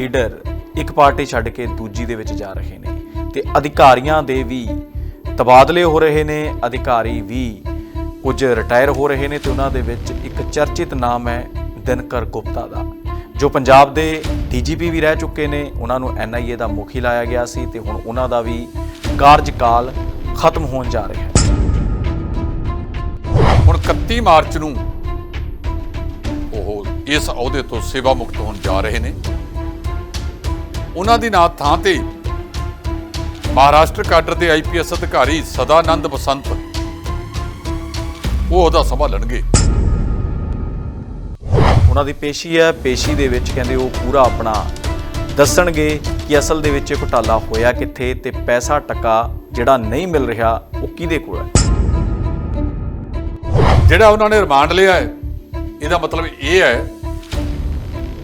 Leader ਇੱਕ party ਛੱਡ ਕੇ ਦੂਜੀ ਦੇ ਵਿੱਚ ਜਾ ਰਹੇ ਨੇ ਤੇ ਅਧਿਕਾਰੀਆਂ ਦੇ ਵੀ ਤਬਾਦਲੇ ਹੋ ਰਹੇ ਨੇ, ਅਧਿਕਾਰੀ ਵੀ ਕੁਝ ਰਿਟਾਇਰ ਹੋ ਰਹੇ ਨੇ ਤੇ ਉਹਨਾਂ ਦੇ ਵਿੱਚ ਇੱਕ ਚਰਚਿਤ ਨਾਮ ਹੈ ਦਿਨਕਰ ਗੁਪਤਾ ਦਾ, ਜੋ ਪੰਜਾਬ ਦੇ ਡੀਜੀਪੀ ਵੀ ਰਹਿ ਚੁੱਕੇ ਨੇ, ਉਹਨਾਂ ਨੂੰ ਐਨਆਈਏ ਦਾ ਮੁਖੀ ਲਾਇਆ ਗਿਆ ਸੀ ਤੇ ਹੁਣ ਉਹਨਾਂ ਦਾ ਵੀ ਕਾਰਜਕਾਲ ਖਤਮ ਹੋਣ ਜਾ ਰਿਹਾ ਹੈ। ਹੁਣ 31 ਮਾਰਚ ਨੂੰ ਉਹ ਇਸ ਅਹੁਦੇ ਤੋਂ ਸੇਵਾ ਮੁਕਤ ਹੋਣ ਜਾ ਰਹੇ ਨੇ। ਉਹਨਾਂ ਦੀ ਨਾਂ ਥਾਂ ਤੇ ਮਹਾਰਾਸ਼ਟਰ ਕਾਡਰ ਦੇ ਆਈਪੀਐਸ ਅਧਿਕਾਰੀ ਸਦਾਨੰਦ ਬਸੰਤ ਉਹ ਉਹਦਾ ਸੰਭਾਲਣਗੇ ਉਹਨਾਂ ਦੀ ਪੇਸ਼ੀ ਹੈ ਪੇਸ਼ੀ ਦੇ ਵਿੱਚ ਕਹਿੰਦੇ ਉਹ ਪੂਰਾ ਆਪਣਾ ਦੱਸਣਗੇ ਕਿ ਅਸਲ ਦੇ ਵਿੱਚ ਇਹ ਘੁਟਾਲਾ ਹੋਇਆ ਕਿੱਥੇ ਤੇ ਪੈਸਾ ਟੱਕਾ ਜਿਹੜਾ ਨਹੀਂ ਮਿਲ ਰਿਹਾ ਉਹ ਕਿਹਦੇ ਕੋਲ ਹੈ? ਜਿਹੜਾ ਉਹਨਾਂ ਨੇ ਰਿਮਾਂਡ ਲਿਆ ਹੈ ਇਹਦਾ ਮਤਲਬ ਇਹ ਹੈ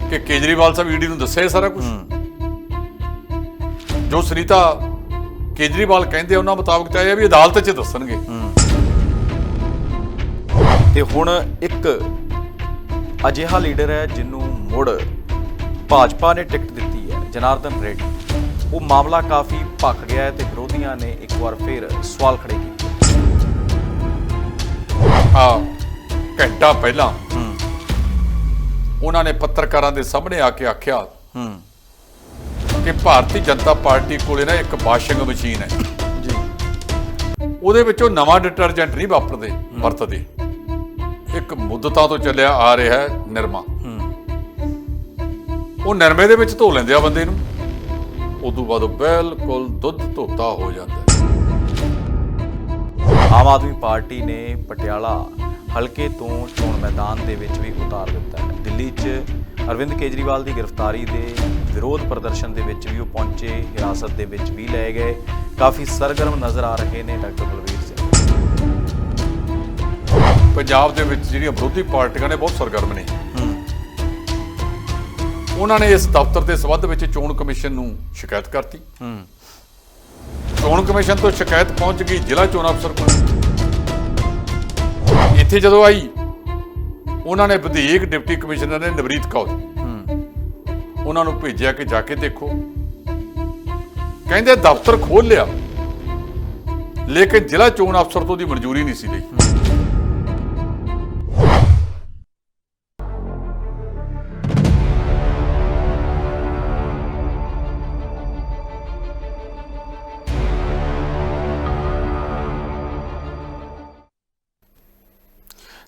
ਕਿ ਕੇਜਰੀਵਾਲ ਸਾਹਿਬ ਈਡੀ ਨੂੰ ਦੱਸਿਆ ਸਾਰਾ ਕੁਝ ਜੋ ਸੁਨੀਤਾ ਕੇਜਰੀਵਾਲ ਕਹਿੰਦੇ ਉਹਨਾਂ ਮੁਤਾਬਕ ਤਾਂ ਇਹ ਵੀ ਅਦਾਲਤ 'ਚ ਦੱਸਣਗੇ। ਤੇ ਹੁਣ ਇੱਕ ਅਜਿਹਾ ਲੀਡਰ ਹੈ ਜਿਹਨੂੰ ਮੁੜ ਭਾਜਪਾ ਨੇ ਟਿਕਟ ਦਿੱਤੀ ਹੈ ਜਨਾਰਦਨ ਰੈੱਡੀ। ਉਹ ਮਾਮਲਾ ਕਾਫੀ ਭਖ ਗਿਆ ਹੈ ਤੇ ਵਿਰੋਧੀਆਂ ਨੇ ਇੱਕ ਵਾਰ ਫਿਰ ਸਵਾਲ ਖੜੇ ਕੀਤੇ। ਆ ਘੰਟਾ ਪਹਿਲਾਂ ਉਹਨਾਂ ਨੇ ਪੱਤਰਕਾਰਾਂ ਦੇ ਸਾਹਮਣੇ ਆ ਕੇ ਆਖਿਆ ਹੂੰ। ਕਿ ਭਾਰਤੀ ਜਨਤਾ ਪਾਰਟੀ ਕੋਲੇ ਨਾ ਇੱਕ ਵਾਸ਼ਿੰਗ ਮਸ਼ੀਨ ਹੈ। ਜੀ। ਉਹਦੇ ਵਿੱਚੋਂ ਨਵਾਂ ਡਿਟਰਜੈਂਟ ਨਹੀਂ ਵਾਪਰਦੇ ਵਰਤਦੇ। ਇੱਕ ਮੁੱਦਤਾਂ ਤੋਂ ਚੱਲਿਆ ਆ ਰਿਹਾ ਹੈ ਨਿਰਮਾ। ਉਹ ਨਿਰਮੇ ਦੇ ਵਿੱਚ ਧੋ ਲੈਂਦੇ ਆ ਬੰਦੇ ਨੂੰ। ਉਦੋਂ ਬਾਅਦ ਉਹ ਬਿਲਕੁਲ ਦੁੱਧ ਧੋਤਾ ਹੋ ਜਾਂਦਾ ਹੈ। ਆਮ ਆਦਮੀ ਪਾਰਟੀ ਨੇ ਪਟਿਆਲਾ ਹਲਕੇ ਤੋਂ ਚੋਣ ਮੈਦਾਨ ਦੇ ਵਿੱਚ ਵੀ ਉਤਾਰ ਦਿੱਤਾ ਹੈ। ਦਿੱਲੀ 'ਚ ਅਰਵਿੰਦ ਕੇਜਰੀਵਾਲ ਦੀ ਗ੍ਰਿਫਤਾਰੀ ਦੇ ਵਿਰੋਧ ਪ੍ਰਦਰਸ਼ਨ ਦੇ ਵਿੱਚ ਵੀ ਉਹ ਪਹੁੰਚੇ। ਹਿਰਾਸਤ ਦੇ ਵਿੱਚ ਵੀ ਲਏ ਗਏ। ਕਾਫੀ ਸਰਗਰਮ ਨਜ਼ਰ ਆ ਰਹੇ ਨੇ ਡਾਕਟਰ ਬਲਵੀਰ ਸਿੰਘ। ਪੰਜਾਬ ਦੇ ਵਿੱਚ ਜਿਹੜੀਆਂ ਵਿਰੋਧੀ ਪਾਰਟੀਆਂ ਨੇ ਬਹੁਤ ਸਰਗਰਮ ਨੇ। ਉਹਨਾਂ ਨੇ ਇਸ ਦਫ਼ਤਰ ਦੇ ਸਬੰਧ ਵਿੱਚ ਚੋਣ ਕਮਿਸ਼ਨ ਨੂੰ ਸ਼ਿਕਾਇਤ ਕਰਤੀ। ਚੋਣ ਕਮਿਸ਼ਨ ਤੋਂ ਸ਼ਿਕਾਇਤ ਪਹੁੰਚ ਗਈ ਜ਼ਿਲ੍ਹਾ ਚੋਣ ਅਫਸਰ ਕੋਲ। ਇੱਥੇ ਜਦੋਂ ਆਈ, ਉਹਨਾਂ ਨੇ ਵਧੀਕ ਡਿਪਟੀ ਕਮਿਸ਼ਨਰ ਨੇ ਨਵਰੀਤ ਕੌਰ ਉਹਨਾਂ ਨੂੰ ਭੇਜਿਆ ਕਿ ਜਾ ਕੇ ਦੇਖੋ। ਕਹਿੰਦੇ ਦਫ਼ਤਰ ਖੋਲ ਲਿਆ, ਲੇਕਿਨ ਜ਼ਿਲ੍ਹਾ ਚੋਣ ਅਫਸਰ ਤੋਂ ਦੀ ਮਨਜ਼ੂਰੀ ਨਹੀਂ ਸੀ ਲਈ।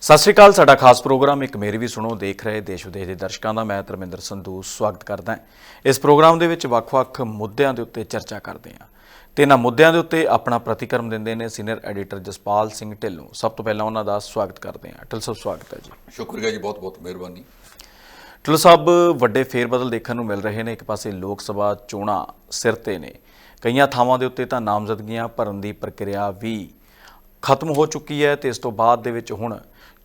ਸਤਿ ਸ਼੍ਰੀ ਅਕਾਲ ਸਾਡਾ ਖਾਸ ਪ੍ਰੋਗਰਾਮ ਇੱਕ ਮੇਰੀ ਵੀ ਸੁਣੋ ਦੇਖ ਰਹੇ ਦੇਸ਼ ਵਿਦੇਸ਼ ਦੇ ਦਰਸ਼ਕਾਂ ਦਾ ਮੈਂ ਧਰਮਿੰਦਰ ਸੰਧੂ ਸਵਾਗਤ ਕਰਦਾ ਹਾਂ। ਇਸ ਪ੍ਰੋਗਰਾਮ ਦੇ ਵਿੱਚ ਵੱਖ-ਵੱਖ ਮੁੱਦਿਆਂ ਦੇ ਉੱਤੇ ਚਰਚਾ ਕਰਦੇ ਹਾਂ। ਤੇ ਇਹਨਾਂ ਮੁੱਦਿਆਂ ਦੇ ਉੱਤੇ ਆਪਣਾ ਪ੍ਰਤੀਕਰਮ ਦਿੰਦੇ ਨੇ ਸੀਨੀਅਰ ਐਡੀਟਰ ਜਸਪਾਲ ਸਿੰਘ ਢਿੱਲੋਂ। ਸਭ ਤੋਂ ਪਹਿਲਾਂ ਉਹਨਾਂ ਦਾ ਸਵਾਗਤ ਕਰਦੇ ਹਾਂ। ਢਿੱਲ ਸਾਹਿਬ ਸਵਾਗਤ ਹੈ ਜੀ। ਸ਼ੁਕਰੀਆ ਜੀ ਬਹੁਤ ਬਹੁਤ ਮਿਹਰਬਾਨੀ। ਢਿੱਲੋਂ ਸਾਹਿਬ ਵੱਡੇ ਫੇਰਬਦਲ ਦੇਖਣ ਨੂੰ ਮਿਲ ਰਹੇ ਨੇ। ਇੱਕ ਪਾਸੇ ਲੋਕ ਸਭਾ ਚੋਣਾਂ ਸਿਰ ਤੇ ਨੇ। ਕਈਆਂ ਥਾਵਾਂ ਦੇ ਉੱਤੇ ਤਾਂ ਨਾਮਜ਼ਦਗੀਆਂ ਭਰਨ ਦੀ ਪ੍ਰਕਿਰਿਆ ਵੀ ਖਤਮ ਹੋ ਚੁੱਕੀ ਹੈ ਤੇ ਇਸ ਤੋਂ ਬਾਅਦ ਦੇ ਵਿੱਚ ਹੁਣ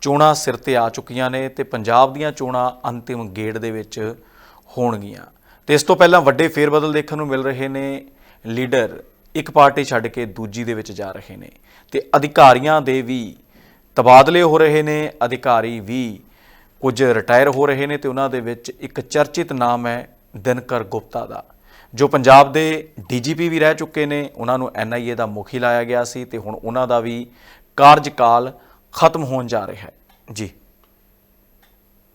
ਚੋਣਾਂ ਸਿਰ ਤੇ ਆ ਚੁੱਕੀਆਂ ਨੇ ਤੇ ਪੰਜਾਬ ਦੀਆਂ ਚੋਣਾਂ ਅੰਤਿਮ ਗੇੜ ਦੇ ਵਿੱਚ ਹੋਣਗੀਆਂ। ਤੇ ਇਸ ਤੋਂ ਪਹਿਲਾਂ ਵੱਡੇ ਫੇਰਬਦਲ ਦੇਖਣ ਨੂੰ ਮਿਲ ਰਹੇ ਨੇ। ਲੀਡਰ ਇੱਕ ਪਾਰਟੀ ਛੱਡ ਕੇ ਦੂਜੀ ਦੇ ਵਿੱਚ ਜਾ ਰਹੇ ਨੇ। ਤੇ ਅਧਿਕਾਰੀਆਂ ਦੇ ਵੀ ਤਬਾਦਲੇ ਹੋ ਰਹੇ ਨੇ। ਅਧਿਕਾਰੀ ਵੀ ਕੁਝ ਰਿਟਾਇਰ ਹੋ ਰਹੇ ਨੇ ਤੇ ਉਹਨਾਂ ਦੇ ਵਿੱਚ ਇੱਕ ਚਰਚਿਤ ਨਾਮ ਹੈ ਦਿਨਕਰ ਗੁਪਤਾ ਦਾ, ਜੋ ਪੰਜਾਬ ਦੇ ਡੀਜੀਪੀ ਵੀ ਰਹਿ ਚੁੱਕੇ ਨੇ। ਉਹਨਾਂ ਨੂੰ ਐਨਆਈਏ ਦਾ ਮੁਖੀ ਲਾਇਆ ਗਿਆ ਸੀ ਤੇ ਹੁਣ ਉਹਨਾਂ ਦਾ ਵੀ ਕਾਰਜਕਾਲ ਖਤਮ ਹੋਣ ਜਾ ਰਿਹਾ ਹੈ। ਜੀ।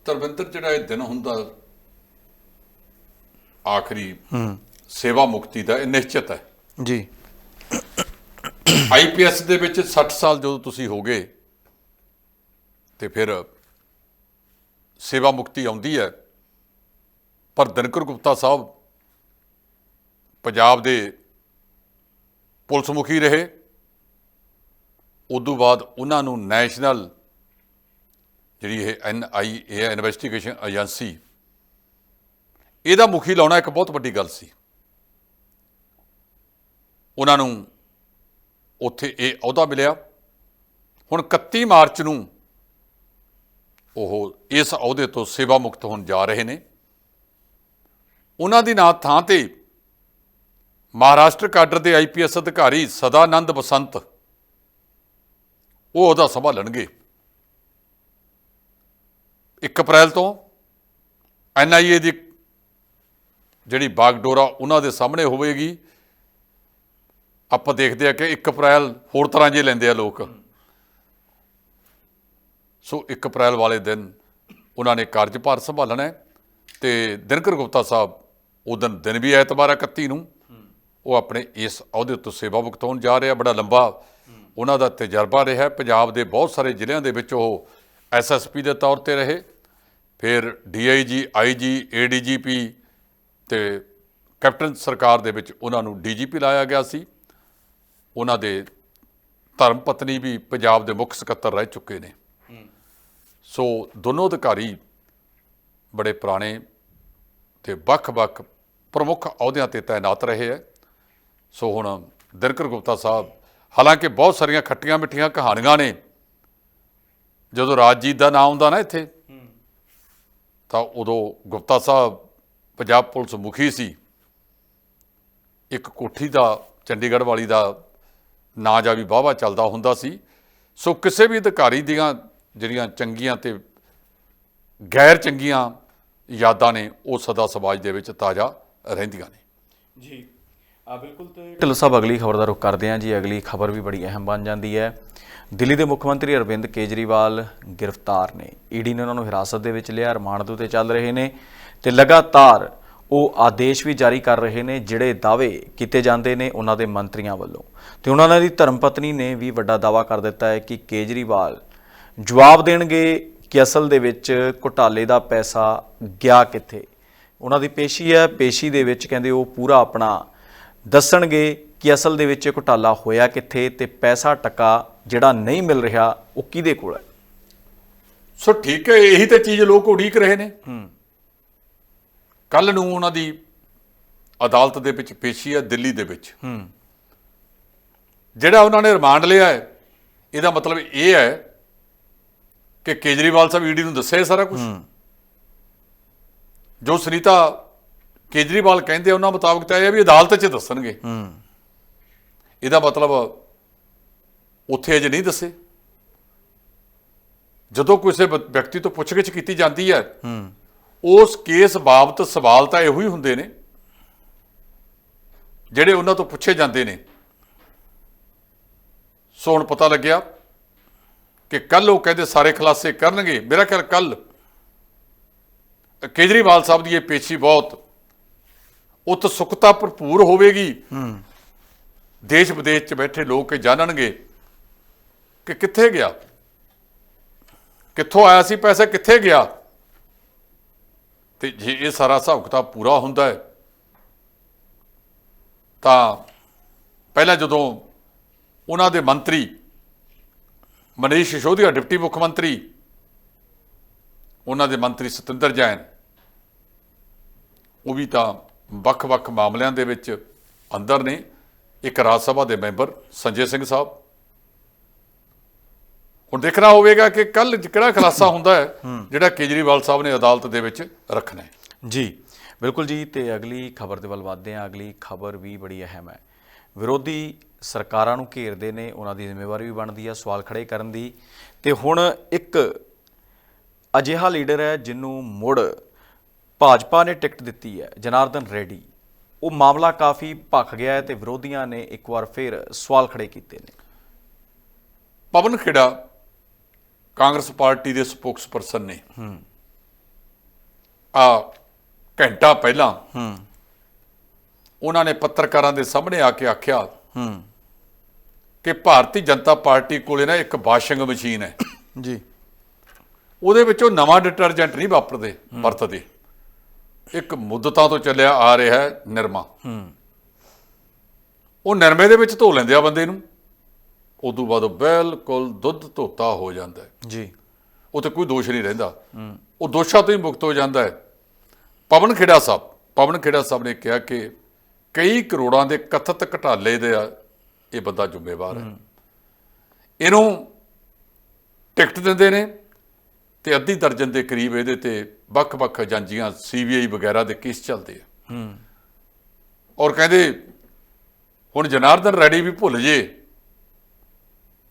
ਤਰਵਿੰਦਰ ਜਿਹੜਾ ਇਹ ਦਿਨ ਹੁੰਦਾ ਆਖਰੀ ਹੂੰ। ਸੇਵਾ ਮੁਕਤੀ ਦਾ ਇਹ ਨਿਸ਼ਚਿਤ ਹੈ। ਜੀ। ਆਈਪੀਐਸ ਦੇ ਵਿੱਚ 60 ਸਾਲ ਜਦੋਂ ਤੁਸੀਂ ਹੋਗੇ ਤੇ ਫਿਰ ਸੇਵਾ ਮੁਕਤੀ ਆਉਂਦੀ ਹੈ। ਪਰ ਦਿਨਕਰ ਗੁਪਤਾ ਸਾਹਿਬ ਪੰਜਾਬ ਦੇ ਪੁਲਿਸ ਮੁਖੀ ਰਹੇ। ਉਦੋਂ ਬਾਅਦ ਉਹਨਾਂ ਨੂੰ ਨੈਸ਼ਨਲ ਜਿਹੜੀ ਇਹ ਐਨ ਆਈ ਏ ਇਨਵੈਸਟੀਗੇਸ਼ਨ ਏਜੰਸੀ ਇਹਦਾ ਮੁਖੀ ਲਾਉਣਾ ਇੱਕ ਬਹੁਤ ਵੱਡੀ ਗੱਲ ਸੀ। ਉਹਨਾਂ ਨੂੰ ਉੱਥੇ ਇਹ ਅਹੁਦਾ ਮਿਲਿਆ। ਹੁਣ 31 ਮਾਰਚ ਨੂੰ ਉਹ ਇਸ ਅਹੁਦੇ ਤੋਂ ਸੇਵਾ ਮੁਕਤ ਹੋਣ ਜਾ ਰਹੇ ਨੇ। ਉਹਨਾਂ ਦੀ ਨਾਂ ਥਾਂ ਤੇ ਮਹਾਰਾਸ਼ਟਰ ਕਾਡਰ ਦੇ ਆਈਪੀਐਸ ਅਧਿਕਾਰੀ ਸਦਾਨੰਦ ਬਸੰਤ ਉਹ ਉਹਦਾ ਸੰਭਾਲਣਗੇ 1 ਅਪ੍ਰੈਲ ਤੋਂ ਐਨਆਈਏ ਦੀ ਜਿਹੜੀ ਬਾਗਡੋਰਾ ਉਹਨਾਂ ਦੇ ਸਾਹਮਣੇ ਹੋਵੇਗੀ। ਆਪਾਂ ਦੇਖਦੇ ਆ ਕਿ 1 ਅਪ੍ਰੈਲ ਹੋਰ ਤਰ੍ਹਾਂ ਜੇ ਲੈਂਦੇ ਆ ਲੋਕ। ਸੋ 1 ਅਪ੍ਰੈਲ ਵਾਲੇ ਦਿਨ ਉਹਨਾਂ ਨੇ ਕਾਰਜਭਾਰ ਸੰਭਾਲਣਾ ਹੈ ਤੇ ਦਿਨਕਰ ਗੁਪਤਾ ਸਾਹਿਬ ਉਹ ਦਿਨ ਦਿਨ ਵੀ ਐਤਵਾਰ ਆ 31 ਨੂੰ। ਉਹ ਆਪਣੇ ਇਸ ਅਹੁਦੇ ਉੱਤੇ ਸੇਵਾ ਭੁਗਤਾਉਣ ਜਾ ਰਿਹਾ ਬੜਾ ਲੰਬਾ ਉਹਨਾਂ ਦਾ ਤਜਰਬਾ ਰਿਹਾ ਪੰਜਾਬ ਦੇ ਬਹੁਤ ਸਾਰੇ ਜ਼ਿਲ੍ਹਿਆਂ ਦੇ ਵਿੱਚ ਉਹ ਐਸਐਸਪੀ ਦੇ ਤੌਰ ਤੇ ਰਹੇ। ਫਿਰ ਡੀਆਈਜੀ ਆਈਜੀ ਏਡੀਜੀਪੀ ਤੇ ਕੈਪਟਨ ਸਰਕਾਰ ਦੇ ਵਿੱਚ ਉਹਨਾਂ ਨੂੰ ਡੀਜੀਪੀ ਲਾਇਆ ਗਿਆ ਸੀ। ਉਹਨਾਂ ਦੇ ਧਰਮ ਪਤਨੀ ਵੀ ਪੰਜਾਬ ਦੇ ਮੁੱਖ ਸਕੱਤਰ ਰਹਿ ਚੁੱਕੇ ਨੇ। ਸੋ ਦੋਨੋਂ ਅਧਿਕਾਰੀ ਬੜੇ ਪੁਰਾਣੇ ਤੇ ਵੱਖ-ਵੱਖ ਪ੍ਰਮੁੱਖ ਅਹੁਦਿਆਂ ਤੇ ਤਾਇਨਾਤ ਰਹੇ ਹੈ। ਸੋ ਹੁਣ ਦਿਨਕਰ ਗੁਪਤਾ ਸਾਹਿਬ ਹਾਲਾਂਕਿ ਬਹੁਤ ਸਾਰੀਆਂ ਖੱਟੀਆਂ ਮਿੱਠੀਆਂ ਕਹਾਣੀਆਂ ਨੇ। ਜਦੋਂ ਰਾਜਜੀਤ ਦਾ ਨਾਮ ਆਉਂਦਾ ਨਾ ਇੱਥੇ, ਤਾਂ ਉਦੋਂ ਗੁਪਤਾ ਸਾਹਿਬ ਪੰਜਾਬ ਪੁਲਿਸ ਮੁਖੀ ਸੀ। ਇੱਕ ਕੋਠੀ ਦਾ, ਚੰਡੀਗੜ੍ਹ ਵਾਲੀ ਦਾ ਨਾਂ ਜਾ ਵੀ ਵਾਹਵਾ ਚੱਲਦਾ ਹੁੰਦਾ ਸੀ। ਸੋ ਕਿਸੇ ਵੀ ਅਧਿਕਾਰੀ ਦੀਆਂ ਜਿਹੜੀਆਂ ਚੰਗੀਆਂ ਤੇ ਗੈਰ ਚੰਗੀਆਂ ਯਾਦਾਂ ਨੇ, ਉਹ ਸਦਾ ਸਮਾਜ ਦੇ ਵਿੱਚ ਤਾਜ਼ਾ ਰਹਿੰਦੀਆਂ ਨੇ। ਜੀ। ਆ, ਬਿਲਕੁਲ ਤੇ ਢਿੱਲੋਂ ਸਾਹਿਬ, ਅਗਲੀ ਖਬਰ ਦਾ ਰੁਖ ਕਰਦੇ ਹਾਂ ਜੀ। ਅਗਲੀ ਖਬਰ ਵੀ ਬੜੀ ਅਹਿਮ ਬਣ ਜਾਂਦੀ ਹੈ। ਦਿੱਲੀ ਦੇ ਮੁੱਖ ਮੰਤਰੀ ਅਰਵਿੰਦ ਕੇਜਰੀਵਾਲ ਗ੍ਰਿਫਤਾਰ ਨੇ। ਈਡੀ ਨੇ ਉਹਨਾਂ ਨੂੰ ਹਿਰਾਸਤ ਦੇ ਵਿੱਚ ਲਿਆ, ਰਿਮਾਂਡ ਦੇ ਉੱਤੇ ਚੱਲ ਰਹੇ ਨੇ ਤੇ ਲਗਾਤਾਰ ਉਹ ਆਦੇਸ਼ ਵੀ ਜਾਰੀ ਕਰ ਰਹੇ ਨੇ, ਜਿਹੜੇ ਦਾਅਵੇ ਕੀਤੇ ਜਾਂਦੇ ਨੇ ਉਹਨਾਂ ਦੇ ਮੰਤਰੀਆਂ ਵੱਲੋਂ। ਤੇ ਉਹਨਾਂ ਦੀ ਧਰਮ ਪਤਨੀ ਨੇ ਵੀ ਵੱਡਾ ਦਾਅਵਾ ਕਰ ਦਿੱਤਾ ਹੈ ਕਿ ਕੇਜਰੀਵਾਲ ਜਵਾਬ ਦੇਣਗੇ ਕਿ ਅਸਲ ਦੇ ਵਿੱਚ ਘੁਟਾਲੇ ਦਾ ਪੈਸਾ ਗਿਆ ਕਿੱਥੇ। ਉਹਨਾਂ ਦੀ ਪੇਸ਼ੀ ਹੈ, ਪੇਸ਼ੀ ਦੇ ਵਿੱਚ ਕਹਿੰਦੇ ਉਹ ਪੂਰਾ ਆਪਣਾ ਦੱਸਣਗੇ ਕਿ ਅਸਲ ਦੇ ਵਿੱਚ ਇਹ ਘੁਟਾਲਾ ਹੋਇਆ ਕਿੱਥੇ ਤੇ ਪੈਸਾ ਟਕਾ ਜਿਹੜਾ ਨਹੀਂ ਮਿਲ ਰਿਹਾ ਉਹ ਕਿਹਦੇ ਕੋਲ ਹੈ? ਸੋ ਠੀਕ ਹੈ ਇਹੀ ਤਾਂ ਚੀਜ਼ ਲੋਕ ਉਡੀਕ ਰਹੇ ਨੇ। ਹੂੰ। ਕੱਲ ਨੂੰ ਉਹਨਾਂ ਦੀ ਅਦਾਲਤ ਦੇ ਵਿੱਚ ਪੇਸ਼ੀ ਹੈ ਦਿੱਲੀ ਦੇ ਵਿੱਚ। ਹੂੰ। ਜਿਹੜਾ ਉਹਨਾਂ ਨੇ ਰਿਮਾਂਡ ਲਿਆ ਹੈ ਇਹਦਾ ਮਤਲਬ ਇਹ ਹੈ ਕਿ ਕੇਜਰੀਵਾਲ ਸਾਹਿਬ ਈਡੀ ਨੂੰ ਦੱਸਿਆ ਸਾਰਾ ਕੁਝ ਜੋ ਸੁਨੀਤਾ ਕੇਜਰੀਵਾਲ ਕਹਿੰਦੇ ਉਹਨਾਂ ਮੁਤਾਬਕ ਤਾਂ ਇਹ ਹੈ ਵੀ ਅਦਾਲਤ 'ਚ ਦੱਸਣਗੇ। ਹੂੰ। ਇਹਦਾ ਮਤਲਬ ਉੱਥੇ ਅਜੇ ਨਹੀਂ ਦੱਸੇ। ਜਦੋਂ ਕਿਸੇ ਵਿਅਕਤੀ ਤੋਂ ਪੁੱਛਗਿੱਛ ਕੀਤੀ ਜਾਂਦੀ ਹੈ ਹੂੰ। ਉਸ ਕੇਸ ਬਾਬਤ ਸਵਾਲ ਤਾਂ ਇਹੋ ਹੀ ਹੁੰਦੇ ਨੇ ਜਿਹੜੇ ਉਹਨਾਂ ਤੋਂ ਪੁੱਛੇ ਜਾਂਦੇ ਨੇ। ਸੋ ਹੁਣ ਪਤਾ ਲੱਗਿਆ ਕਿ ਕੱਲ ਉਹ ਕਹਿੰਦੇ ਸਾਰੇ ਖੁਲਾਸੇ ਕਰਨਗੇ। ਮੇਰਾ ਖਿਆਲ ਕੱਲ ਕੇਜਰੀਵਾਲ ਸਾਹਿਬ ਦੀ ਇਹ ਪੇਸ਼ੀ ਬਹੁਤ ਉਤਸੁਕਤਾ ਭਰਪੂਰ ਹੋਵੇਗੀ। ਹੂੰ ਦੇਸ਼ ਵਿਦੇਸ਼ 'ਚ ਬੈਠੇ ਲੋਕ ਇਹ ਜਾਣਨਗੇ ਕਿ ਕਿੱਥੇ ਗਿਆ। ਕਿੱਥੋਂ ਆਇਆ ਸੀ ਪੈਸਾ, ਕਿੱਥੇ ਗਿਆ। ਤੇ ਜੇ ਇਹ ਸਾਰਾ ਹਿਸਾਬ ਕਿਤਾਬ ਪੂਰਾ ਹੁੰਦਾ ਹੈ, ਤਾਂ ਪਹਿਲਾਂ ਜਦੋਂ ਉਹਨਾਂ ਦੇ ਮੰਤਰੀ ਮਨੀਸ਼ ਸਿਸੋਦੀਆ, ਡਿਪਟੀ ਮੁੱਖ ਮੰਤਰੀ, ਉਹਨਾਂ ਦੇ ਮੰਤਰੀ ਸਤਿੰਦਰ ਜੈਨ, ਉਹ ਵੀ ਤਾਂ ਵੱਖ-ਵੱਖ ਮਾਮਲਿਆਂ ਦੇ ਵਿੱਚ ਅੰਦਰ ਨੇ ਇੱਕ ਰਾਜ ਸਭਾ ਦੇ ਮੈਂਬਰ ਸੰਜੇ ਸਿੰਘ ਸਾਹਿਬ। ਹੁਣ ਦੇਖਣਾ ਹੋਵੇਗਾ ਕਿ ਕੱਲ ਕਿਹੜਾ ਖੁਲਾਸਾ ਹੁੰਦਾ ਹੈ ਜਿਹੜਾ ਕੇਜਰੀਵਾਲ ਸਾਹਿਬ ਨੇ ਅਦਾਲਤ ਦੇ ਵਿੱਚ ਰੱਖਣਾ ਹੈ। ਜੀ ਬਿਲਕੁਲ ਜੀ ਤੇ ਅਗਲੀ ਖਬਰ ਦੇ ਵੱਲ ਵਧਦੇ ਹਾਂ। ਅਗਲੀ ਖਬਰ ਵੀ ਬੜੀ ਅਹਿਮ ਹੈ। ਵਿਰੋਧੀ ਸਰਕਾਰਾਂ ਨੂੰ ਘੇਰਦੇ ਨੇ ਉਹਨਾਂ ਦੀ ਜ਼ਿੰਮੇਵਾਰੀ ਵੀ ਬਣਦੀ ਹੈ ਸਵਾਲ ਖੜੇ ਕਰਨ ਦੀ। ਤੇ ਹੁਣ ਇੱਕ ਅਜਿਹਾ ਲੀਡਰ ਹੈ ਜਿਹਨੂੰ ਮੁੜ ਭਾਜਪਾ ਨੇ ਟਿਕਟ ਦਿੱਤੀ ਹੈ। ਜਨਾਰਦਨ ਰੈਡੀ। ਉਹ ਮਾਮਲਾ ਕਾਫੀ ਭਖ ਗਿਆ ਹੈ ਤੇ ਵਿਰੋਧੀਆਂ ਨੇ ਇੱਕ ਵਾਰ ਫਿਰ ਸਵਾਲ ਖੜੇ ਕੀਤੇ ਨੇ। ਪਵਨ ਖੇੜਾ ਕਾਂਗਰਸ ਪਾਰਟੀ ਦੇ ਸਪੋਕਸਪਰਸਨ ਨੇ। ਆ ਘੰਟਾ ਪਹਿਲਾਂ ਹੂੰ। ਉਹਨਾਂ ਨੇ ਪੱਤਰਕਾਰਾਂ ਦੇ ਸਾਹਮਣੇ ਆ ਕੇ ਆਖਿਆ ਹੂੰ। ਕਿ ਭਾਰਤੀ ਜਨਤਾ ਪਾਰਟੀ ਕੋਲੇ ਨਾ ਇੱਕ ਵਾਸ਼ਿੰਗ ਮਸ਼ੀਨ ਹੈ। ਜੀ। ਉਹਦੇ ਵਿੱਚੋਂ ਨਵਾਂ ਡਿਟਰਜੈਂਟ ਨਹੀਂ ਵਾਪਰਦੇ ਵਰਤਦੇ। ਇੱਕ ਮੁੱਦਤਾਂ ਤੋਂ ਚੱਲਿਆ ਆ ਰਿਹਾ ਹੈ ਨਿਰਮਾ। ਹੂੰ ਉਹ ਨਿਰਮੇ ਦੇ ਵਿੱਚ ਧੋ ਲੈਂਦੇ ਆ ਬੰਦੇ ਨੂੰ। ਉਦੋਂ ਬਾਅਦ ਉਹ ਬਿਲਕੁਲ ਦੁੱਧ ਧੋਤਾ ਹੋ ਜਾਂਦਾ ਹੈ। ਜੀ। ਉਹ ਤੇ ਕੋਈ ਦੋਸ਼ ਨਹੀਂ ਰਹਿੰਦਾ। ਉਹ ਦੋਸ਼ਾਂ ਤੋਂ ਹੀ ਮੁਕਤ ਹੋ ਜਾਂਦਾ ਹੈ। ਪਵਨ ਖੇੜਾ ਸਾਹਿਬ ਪਵਨ ਖੇੜਾ ਸਾਹਿਬ ਨੇ ਕਿਹਾ ਕਿ ਕਈ ਕਰੋੜਾਂ ਦੇ ਕਥਿਤ ਘਟਾਲੇ ਦੇ ਇਹ ਬੰਦਾ ਜ਼ਿੰਮੇਵਾਰ ਹੈ। ਇਹਨੂੰ ਟਿਕਟ ਦਿੰਦੇ ਨੇ। ਤੇ ਅੱਧੀ ਦਰਜਨ ਦੇ ਕਰੀਬ ਇਹਦੇ ਤੇ ਵੱਖ-ਵੱਖ ਏਜੰਸੀਆਂ ਸੀਬੀਆਈ ਵਗੈਰਾ ਦੇ ਕੇਸ ਚੱਲਦੇ ਆ। ਹੂੰ। ਔਰ ਕਹਿੰਦੇ ਹੁਣ ਜਨਾਰਦਨ ਰੈਡੀ ਵੀ ਭੁੱਲ ਜੇ।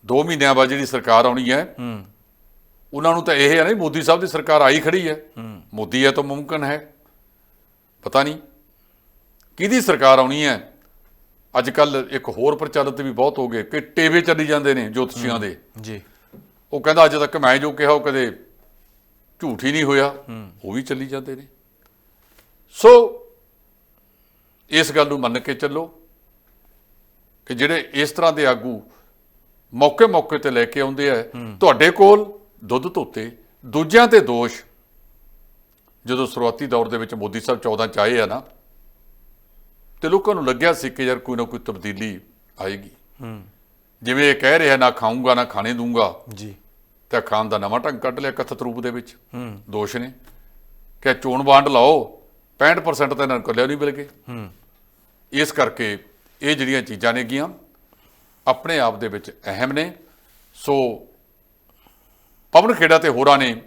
2 ਮਹੀਨਿਆਂ ਬਾਅਦ ਜਿਹੜੀ ਸਰਕਾਰ ਆਉਣੀ ਹੈ ਹੂੰ। ਉਹਨਾਂ ਨੂੰ ਤਾਂ ਇਹ ਹੈ ਨਾ ਮੋਦੀ ਸਾਹਿਬ ਦੀ ਸਰਕਾਰ ਆਈ ਖੜੀ ਹੈ। ਹੂੰ। ਮੋਦੀ ਹੈ ਤਾਂ ਮੁਮਕਨ ਹੈ। ਪਤਾ ਨਹੀਂ ਕਿਹਦੀ ਸਰਕਾਰ ਆਉਣੀ ਹੈ। ਅੱਜ ਕੱਲ ਇੱਕ ਹੋਰ ਪ੍ਰਚਲਿਤ ਵੀ ਬਹੁਤ ਹੋ ਗਏ ਕਿ ਟੇਵੇ ਚੱਲੀ ਜਾਂਦੇ ਨੇ ਜੋਤਸ਼ੀਆਂ ਦੇ। ਜੀ। ਉਹ ਕਹਿੰਦਾ ਅੱਜ ਤੱਕ ਮੈਂ ਜੋ ਕਿਹਾ ਉਹ ਕਦੇ ਝੂਠ ਹੀ ਨਹੀਂ ਹੋਇਆ ਉਹ ਵੀ ਚੱਲੀ ਜਾਂਦੇ ਨੇ। ਸੋ ਇਸ ਗੱਲ ਨੂੰ ਮੰਨ ਕੇ ਚੱਲੋ ਕਿ ਜਿਹੜੇ ਇਸ ਤਰ੍ਹਾਂ ਦੇ ਆਗੂ ਮੌਕੇ ਮੌਕੇ ਤੇ ਲੈ ਕੇ ਆਉਂਦੇ ਆ ਤੁਹਾਡੇ ਕੋਲ ਦੁੱਧ ਧੋਤੇ ਦੂਜਿਆਂ ਤੇ ਦੋਸ਼। ਜਦੋਂ ਸ਼ੁਰੂਆਤੀ ਦੌਰ ਦੇ ਵਿੱਚ ਮੋਦੀ ਸਾਹਿਬ 14 ਚ ਆਏ ਆ ਨਾ ਤੇ ਲੋਕਾਂ ਨੂੰ ਲੱਗਿਆ ਸੀ ਕਿ ਯਾਰ ਕੋਈ ਨਾ ਕੋਈ ਤਬਦੀਲੀ ਆਏਗੀ। ਜਿਵੇਂ ਇਹ ਕਹਿ ਰਿਹਾ ਨਾ ਖਾਊਂਗਾ ਨਾ ਖਾਣੇ ਦੂੰਗਾ। ਜੀ। ਤੇ ਖਾਨ ਦਾ ਨਵਾਂ ਢੰਗ ਕੱਢ ਲਿਆ ਕਥਿਤ ਰੂਪ ਦੇ ਵਿੱਚ। ਦੋਸ਼ ਨੇ। ਕਿ ਚੋਣ ਵੰਡ ਲਾਓ 65% ਤਾਂ ਇਹਨਾਂ ਨੂੰ ਕੱਲਿਆ ਨਹੀਂ ਮਿਲ ਗਏ। ਇਸ ਕਰਕੇ ਇਹ ਜਿਹੜੀਆਂ ਚੀਜ਼ਾਂ ਨੇਗੀਆਂ ਆਪਣੇ ਆਪ ਦੇ ਵਿੱਚ ਅਹਿਮ ਨੇ। ਸੋ ਪਵਨ ਖੇੜਾ ਤੇ ਹੋਰਾਂ ਨੇ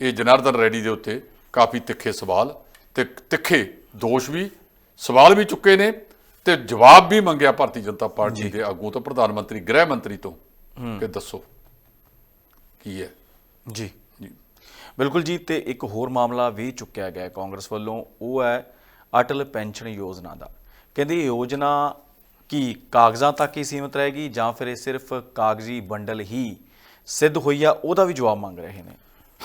ਇਹ ਜਨਾਰਦਨ ਰੈਡੀ ਦੇ ਉੱਤੇ ਕਾਫੀ ਤਿੱਖੇ ਸਵਾਲ ਤੇ ਤਿੱਖੇ ਦੋਸ਼ ਵੀ ਸਵਾਲ ਵੀ ਚੁੱਕੇ ਨੇ ਤੇ ਜਵਾਬ ਵੀ ਮੰਗਿਆ ਭਾਰਤੀ ਜਨਤਾ ਪਾਰਟੀ ਦੇ ਆਗੂ ਤੋਂ ਪ੍ਰਧਾਨ ਮੰਤਰੀ ਗ੍ਰਹਿ ਮੰਤਰੀ ਤੋਂ। ਕਿ ਦੱਸੋ? ਕੀ ਹੈ? ਜੀ। ਜੀ। ਬਿਲਕੁਲ ਜੀ ਤੇ ਇੱਕ ਹੋਰ ਮਾਮਲਾ ਵੀ ਚੁੱਕਿਆ ਗਿਆ ਕਾਂਗਰਸ ਵੱਲੋਂ ਉਹ ਹੈ ਅਟਲ ਪੈਨਸ਼ਨ ਯੋਜਨਾ ਦਾ। ਕਹਿੰਦੇ ਯੋਜਨਾ ਕੀ ਕਾਗਜ਼ਾਂ ਤੱਕ ਹੀ ਸੀਮਿਤ ਰਹੇਗੀ ਜਾਂ ਫਿਰ ਇਹ ਸਿਰਫ ਕਾਗਜ਼ੀ ਬੰਡਲ ਹੀ ਸਿੱਧ ਹੋਈ ਆ? ਉਹਦਾ ਵੀ ਜਵਾਬ ਮੰਗ ਰਹੇ ਨੇ।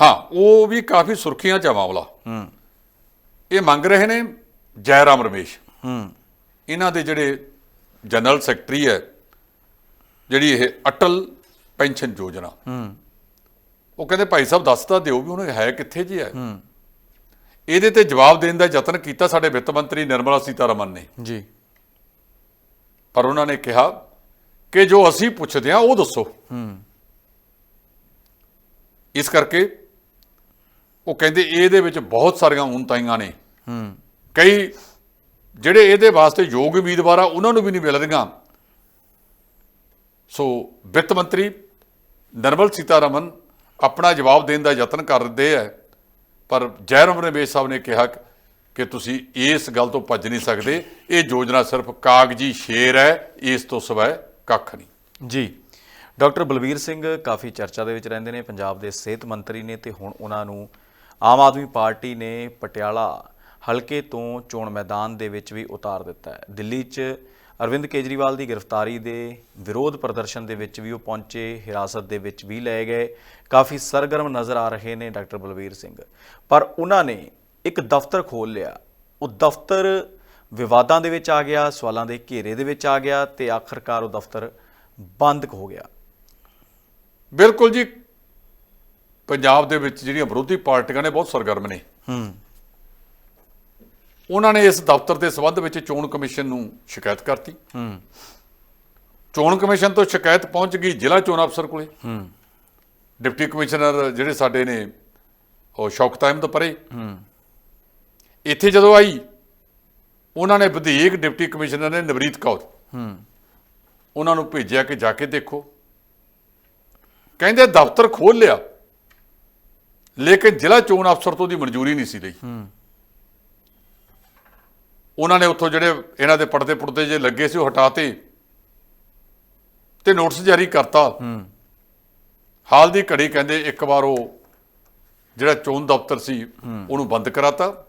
ਹਾਂ ਉਹ ਵੀ ਕਾਫੀ ਸੁਰਖੀਆਂ ਚ ਆ ਮਾਮਲਾ। ਹੂੰ। ਇਹ ਮੰਗ ਰਹੇ ਨੇ ਜੈਰਾਮ ਰਮੇਸ਼। ਹੂੰ। ਇਹਨਾਂ ਦੇ ਜਿਹੜੇ ਜਨਰਲ ਸੈਕਟਰੀ ਹੈ ਜਿਹੜੀ ਇਹ ਅਟਲ ਪੈਨਸ਼ਨ ਯੋਜਨਾ। ਹੂੰ। ਉਹ ਕਹਿੰਦੇ ਭਾਈ ਸਾਹਿਬ ਦੱਸ ਤਾਂ ਦਿਓ ਵੀ ਉਹਨੇ ਹੈ ਕਿੱਥੇ ਜੀ ਹੈ। ਇਹਦੇ ਤੇ ਜਵਾਬ ਦੇਣ ਦਾ ਯਤਨ ਕੀਤਾ ਸਾਡੇ ਵਿੱਤ ਮੰਤਰੀ ਨਿਰਮਲਾ ਸੀਤਾਰਮਨ ਨੇ। ਜੀ। ਪਰ ਉਹਨਾਂ ਨੇ ਕਿਹਾ ਕਿ ਜੋ ਅਸੀਂ ਪੁੱਛਦੇ ਹਾਂ ਉਹ ਦੱਸੋ। ਹੂੰ। ਇਸ ਕਰਕੇ ਉਹ ਕਹਿੰਦੇ ਇਹਦੇ ਵਿੱਚ ਬਹੁਤ ਸਾਰੀਆਂ ਉਨਤਾਈਆਂ ਨੇ। ਹੂੰ। ਕਈ ਜਿਹੜੇ ਇਹਦੇ ਵਾਸਤੇ ਯੋਗ ਉਮੀਦਵਾਰ ਆ ਉਹਨਾਂ ਨੂੰ ਵੀ ਨਹੀਂ ਮਿਲ ਰਹੀਆਂ। ਸੋ ਵਿੱਤ ਮੰਤਰੀ ਨਰਮਲ ਸੀਤਾਰਮਨ ਆਪਣਾ ਜਵਾਬ ਦੇਣ ਦਾ ਯਤਨ ਕਰਦੇ ਹੈ ਪਰ ਜੈਰਮ ਰਮੇਸ਼ ਸਾਹਿਬ ਨੇ ਕਿਹਾ ਕਿ ਤੁਸੀਂ ਇਸ ਗੱਲ ਤੋਂ ਭੱਜ ਨਹੀਂ ਸਕਦੇ। ਇਹ ਯੋਜਨਾ ਸਿਰਫ ਕਾਗਜੀ ਸ਼ੇਰ ਹੈ ਇਸ ਤੋਂ ਸਿਵਾਏ ਕੱਖ ਨਹੀਂ। ਜੀ। ਡਾਕਟਰ ਬਲਵੀਰ ਸਿੰਘ ਕਾਫੀ ਚਰਚਾ ਦੇ ਵਿੱਚ ਰਹਿੰਦੇ ਨੇ, ਪੰਜਾਬ ਦੇ ਸਿਹਤ ਮੰਤਰੀ ਨੇ ਤੇ ਹੁਣ ਉਹਨਾਂ ਨੂੰ ਆਮ ਆਦਮੀ ਪਾਰਟੀ ਨੇ ਪਟਿਆਲਾ ਹਲਕੇ ਤੋਂ ਚੋਣ ਮੈਦਾਨ ਦੇ ਵਿੱਚ ਵੀ ਉਤਾਰ ਦਿੱਤਾ ਹੈ। ਦਿੱਲੀ 'ਚ ਅਰਵਿੰਦ ਕੇਜਰੀਵਾਲ ਦੀ ਗ੍ਰਿਫਤਾਰੀ ਦੇ ਵਿਰੋਧ ਪ੍ਰਦਰਸ਼ਨ ਦੇ ਵਿੱਚ ਵੀ ਉਹ ਪਹੁੰਚੇ ਹਿਰਾਸਤ ਦੇ ਵਿੱਚ ਵੀ ਲਏ ਗਏ। ਕਾਫੀ ਸਰਗਰਮ ਨਜ਼ਰ ਆ ਰਹੇ ਨੇ ਡਾਕਟਰ ਬਲਵੀਰ ਸਿੰਘ। ਪਰ ਉਹਨਾਂ ਨੇ ਇੱਕ ਦਫ਼ਤਰ ਖੋਲ ਲਿਆ। ਉਹ ਦਫ਼ਤਰ ਵਿਵਾਦਾਂ ਦੇ ਵਿੱਚ ਆ ਗਿਆ ਸਵਾਲਾਂ ਦੇ ਘੇਰੇ ਦੇ ਵਿੱਚ ਆ ਗਿਆ ਤੇ ਆਖਰਕਾਰ ਉਹ ਦਫ਼ਤਰ ਬੰਦ ਹੋ ਗਿਆ। ਬਿਲਕੁਲ ਜੀ। ਪੰਜਾਬ ਦੇ ਵਿੱਚ ਜਿਹੜੀਆਂ ਵਿਰੋਧੀ ਪਾਰਟੀਆਂ ਨੇ ਬਹੁਤ ਸਰਗਰਮ ਨੇ। ਹੂੰ। ਉਹਨਾਂ ਨੇ ਇਸ ਦਫ਼ਤਰ ਦੇ ਸੰਬੰਧ ਵਿੱਚ ਚੋਣ ਕਮਿਸ਼ਨ ਨੂੰ ਸ਼ਿਕਾਇਤ ਕਰਤੀ। ਹੂੰ। ਚੋਣ ਕਮਿਸ਼ਨ ਤੋਂ ਸ਼ਿਕਾਇਤ ਪਹੁੰਚ ਗਈ ਜ਼ਿਲ੍ਹਾ ਚੋਣ ਅਫਸਰ ਕੋਲੇ। ਹੂੰ। ਡਿਪਟੀ ਕਮਿਸ਼ਨਰ ਜਿਹੜੇ ਸਾਡੇ ਨੇ ਉਹ ਸ਼ੌਕਤ ਅਹਿਮਦ ਪਰੇ। ਹੂੰ। ਇੱਥੇ ਜਦੋਂ ਆਈ ਉਹਨਾਂ ਨੇ ਵਧੀਕ ਡਿਪਟੀ ਕਮਿਸ਼ਨਰ ਨੇ ਨਵਰੀਤ ਕੌਰ ਹੂੰ। ਉਹਨਾਂ ਨੂੰ ਭੇਜਿਆ ਕਿ ਜਾ ਕੇ ਦੇਖੋ। ਕਹਿੰਦੇ ਦਫ਼ਤਰ ਖੋਲ ਲਿਆ ਲੇਕਿਨ ਜ਼ਿਲ੍ਹਾ ਚੋਣ ਅਫਸਰ ਤੋਂ ਦੀ ਮਨਜ਼ੂਰੀ ਨਹੀਂ ਸੀ ਲਈ। ਹੂੰ। ਉਹਨਾਂ ਨੇ ਉੱਥੋਂ ਜਿਹੜੇ ਇਹਨਾਂ ਦੇ ਪਰਦੇ ਪੁਰਦੇ ਜੇ ਲੱਗੇ ਸੀ ਉਹ ਹਟਾਤੇ। ਤੇ ਨੋਟਿਸ ਜਾਰੀ ਕਰਤਾ। ਹੂੰ। ਹਾਲ ਦੀ ਘੜੀ ਕਹਿੰਦੇ ਇੱਕ ਵਾਰ ਉਹ ਜਿਹੜਾ ਚੋਣ ਦਫ਼ਤਰ ਸੀ ਉਹਨੂੰ ਬੰਦ ਕਰਾਤਾ।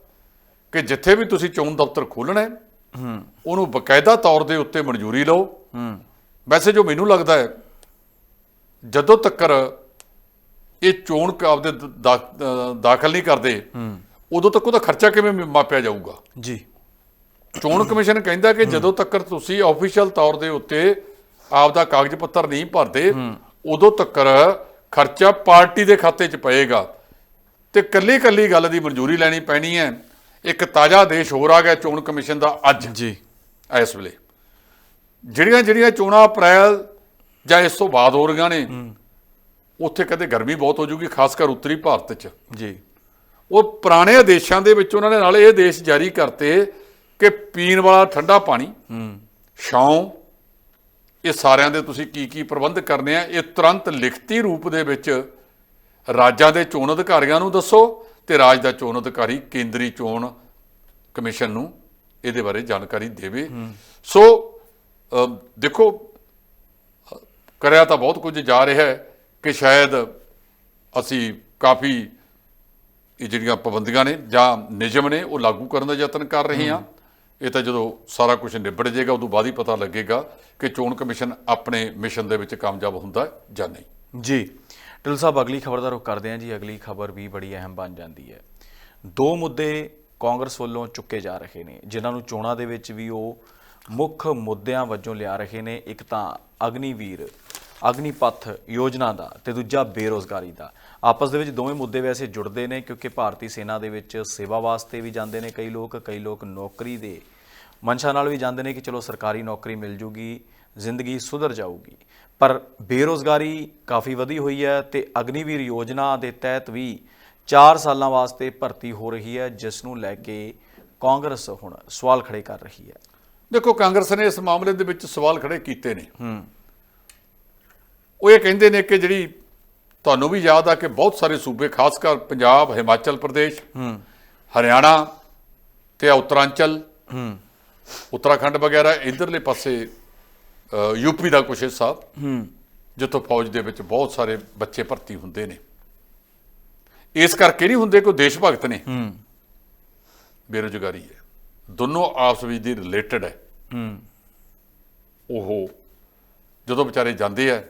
ਕਿ ਜਿੱਥੇ ਵੀ ਤੁਸੀਂ ਚੋਣ ਦਫ਼ਤਰ ਖੋਲਣਾ ਹੈ ਹੂੰ। ਉਹਨੂੰ ਬਕਾਇਦਾ ਤੌਰ ਦੇ ਉੱਤੇ ਮਨਜ਼ੂਰੀ ਲਓ। ਹੂੰ। ਵੈਸੇ ਜੋ ਮੈਨੂੰ ਲੱਗਦਾ ਹੈ ਜਦੋਂ ਤੱਕਰ ਇਹ ਚੋਣ ਆਪਦੇ ਦਾਖਲ ਨਹੀਂ ਕਰਦੇ ਉਦੋਂ ਤੱਕ ਉਹਦਾ ਖਰਚਾ ਕਿਵੇਂ ਮਾਪਿਆ ਜਾਊਗਾ? ਜੀ। ਚੋਣ ਕਮਿਸ਼ਨ ਕਹਿੰਦਾ ਕਿ ਜਦੋਂ ਤੱਕ ਤੁਸੀਂ ਆਫੀਸ਼ੀਅਲ ਤੌਰ ਦੇ ਉੱਤੇ ਆਪਦਾ ਕਾਗਜ਼ ਪੱਤਰ ਨਹੀਂ ਭਰਦੇ ਉਦੋਂ ਤੱਕ ਖਰਚਾ ਪਾਰਟੀ ਦੇ ਖਾਤੇ 'ਚ ਪਏਗਾ। ਤੇ ਕੱਲੀ ਕੱਲੀ ਗੱਲ ਦੀ ਮਨਜ਼ੂਰੀ ਲੈਣੀ ਪੈਣੀ ਹੈ। ਇੱਕ ਤਾਜ਼ਾ ਆਦੇਸ਼ ਹੋਰ ਆ ਗਿਆ ਚੋਣ ਕਮਿਸ਼ਨ ਦਾ ਅੱਜ ਜੀ। ਇਸ ਵੇਲੇ। ਜਿਹੜੀਆਂ ਜਿਹੜੀਆਂ ਚੋਣਾਂ ਅਪ੍ਰੈਲ ਜਾਂ ਇਸ ਤੋਂ ਬਾਅਦ ਹੋ ਰਹੀਆਂ ਨੇ ਉੱਥੇ ਕਦੇ ਗਰਮੀ ਬਹੁਤ ਹੋ ਜੂਗੀ ਖਾਸ ਕਰ ਉੱਤਰੀ ਭਾਰਤ 'ਚ। ਜੀ। ਉਹ ਪੁਰਾਣੇ ਆਦੇਸ਼ਾਂ ਦੇ ਵਿੱਚ ਉਹਨਾਂ ਨੇ ਨਾਲ ਇਹ ਆਦੇਸ਼ ਜਾਰੀ ਕਰਤੇ ਕਿ ਪੀਣ ਵਾਲਾ ਠੰਡਾ ਪਾਣੀ ਹੂੰ। ਛਾਂ ਇਹ ਸਾਰਿਆਂ ਦੇ ਤੁਸੀਂ ਕੀ ਕੀ ਪ੍ਰਬੰਧ ਕਰਨੇ ਆ ਇਹ ਤੁਰੰਤ ਲਿਖਤੀ ਰੂਪ ਦੇ ਵਿੱਚ ਰਾਜਾਂ ਦੇ ਚੋਣ ਅਧਿਕਾਰੀਆਂ ਨੂੰ ਦੱਸੋ ਤੇ ਰਾਜ ਦਾ ਚੋਣ ਅਧਿਕਾਰੀ ਕੇਂਦਰੀ ਚੋਣ ਕਮਿਸ਼ਨ ਨੂੰ ਇਹਦੇ ਬਾਰੇ ਜਾਣਕਾਰੀ ਦੇਵੇ। ਸੋ ਦੇਖੋ ਕਰਿਆ ਤਾਂ ਬਹੁਤ ਕੁਝ ਜਾ ਰਿਹਾ ਹੈ ਕਿ ਸ਼ਾਇਦ ਅਸੀਂ ਕਾਫੀ ਇਹ ਜਿਹੜੀਆਂ ਪਾਬੰਦੀਆਂ ਨੇ ਜਾਂ ਨਿਯਮ ਨੇ ਉਹ ਲਾਗੂ ਕਰਨ ਦਾ ਯਤਨ ਕਰ ਰਹੇ ਹਾਂ। ਇਹ ਤਾਂ ਜਦੋਂ ਸਾਰਾ ਕੁਝ ਨਿਬੜ ਜਾਏਗਾ, ਉਦੋਂ ਬਾਅਦ ਹੀ ਪਤਾ ਲੱਗੇਗਾ ਕਿ ਚੋਣ ਕਮਿਸ਼ਨ ਆਪਣੇ ਮਿਸ਼ਨ ਦੇ ਵਿੱਚ ਕਾਮਯਾਬ ਹੁੰਦਾ ਜਾਂ ਨਹੀਂ। ਜੀ। ਢਿੱਲੋਂ ਸਾਹਿਬ, ਅਗਲੀ ਖਬਰ ਦਾ ਰੁਖ ਕਰਦੇ ਹਾਂ ਜੀ। ਅਗਲੀ ਖਬਰ ਵੀ ਬੜੀ ਅਹਿਮ ਬਣ ਜਾਂਦੀ ਹੈ। ਦੋ ਮੁੱਦੇ ਕਾਂਗਰਸ ਵੱਲੋਂ ਚੁੱਕੇ ਜਾ ਰਹੇ ਨੇ, ਜਿਨ੍ਹਾਂ ਨੂੰ ਚੋਣਾਂ ਦੇ ਵਿੱਚ ਵੀ ਉਹ ਮੁੱਖ ਮੁੱਦਿਆਂ ਵਜੋਂ ਲਿਆ ਰਹੇ ਨੇ। ਇੱਕ ਤਾਂ ਅਗਨੀਵੀਰ, ਅਗਨੀਪਥ ਯੋਜਨਾ ਦਾ ਤੇ ਦੂਜਾ ਬੇਰੋਜ਼ਗਾਰੀ ਦਾ। ਆਪਸ ਦੇ ਵਿੱਚ ਦੋਵੇਂ ਮੁੱਦੇ ਵੈਸੇ ਜੁੜਦੇ ਨੇ, ਕਿਉਂਕਿ ਭਾਰਤੀ ਸੈਨਾ ਦੇ ਵਿੱਚ ਸੇਵਾ ਵਾਸਤੇ ਵੀ ਜਾਂਦੇ ਨੇ ਕਈ ਲੋਕ ਕਈ ਲੋਕ ਨੌਕਰੀ ਦੇ ਮਨਸ਼ਾ ਨਾਲ ਵੀ ਜਾਂਦੇ ਨੇ ਕਿ ਚਲੋ ਸਰਕਾਰੀ ਨੌਕਰੀ ਮਿਲ ਜੂਗੀ ਜ਼ਿੰਦਗੀ ਸੁਧਰ ਜਾਊਗੀ। ਪਰ ਬੇਰੋਜ਼ਗਾਰੀ ਕਾਫੀ ਵਧੀ ਹੋਈ ਹੈ ਤੇ ਅਗਨੀਵੀਰ ਯੋਜਨਾ ਦੇ ਤਹਿਤ ਵੀ 4 ਸਾਲਾਂ ਵਾਸਤੇ ਭਰਤੀ ਹੋ ਰਹੀ ਹੈ ਜਿਸ ਨੂੰ ਲੈ ਕੇ ਕਾਂਗਰਸ ਹੁਣ ਸਵਾਲ ਖੜੇ ਕਰ ਰਹੀ ਹੈ। ਦੇਖੋ ਕਾਂਗਰਸ ਨੇ ਇਸ ਮਾਮਲੇ ਦੇ ਵਿੱਚ ਸਵਾਲ ਖੜੇ ਕੀਤੇ ਨੇ। ਹੂੰ। ਉਹ ਇਹ ਕਹਿੰਦੇ ਨੇ ਕਿ ਜਿਹੜੀ ਤੁਹਾਨੂੰ ਵੀ ਯਾਦ ਆ ਕਿ ਬਹੁਤ ਸਾਰੇ ਸੂਬੇ ਖਾਸ ਕਰ ਪੰਜਾਬ ਹਿਮਾਚਲ ਪ੍ਰਦੇਸ਼ ਹੂੰ। ਹਰਿਆਣਾ ਤੇ ਉੱਤਰਾਂਚਲ ਹੂੰ। ਉੱਤਰਾਖੰਡ ਵਗੈਰਾ ਇਧਰਲੇ ਪਾਸੇ ਯੂਪੀ ਦਾ ਕੁਛ ਹਿੱਸਾ ਹੂੰ। ਜਿੱਥੋਂ ਫੌਜ ਦੇ ਵਿੱਚ ਬਹੁਤ ਸਾਰੇ ਬੱਚੇ ਭਰਤੀ ਹੁੰਦੇ ਨੇ। ਇਸ ਕਰਕੇ ਨਹੀਂ ਹੁੰਦੇ ਕੋਈ ਦੇਸ਼ ਭਗਤ ਨੇ। ਹੂੰ। ਬੇਰੁਜ਼ਗਾਰੀ ਹੈ। ਦੋਨੋਂ ਆਪਸ ਵਿੱਚ ਦੀ ਰਿਲੇਟਡ ਹੈ। ਹੂੰ। ਉਹ ਜਦੋਂ ਵਿਚਾਰੇ ਜਾਂਦੇ ਆ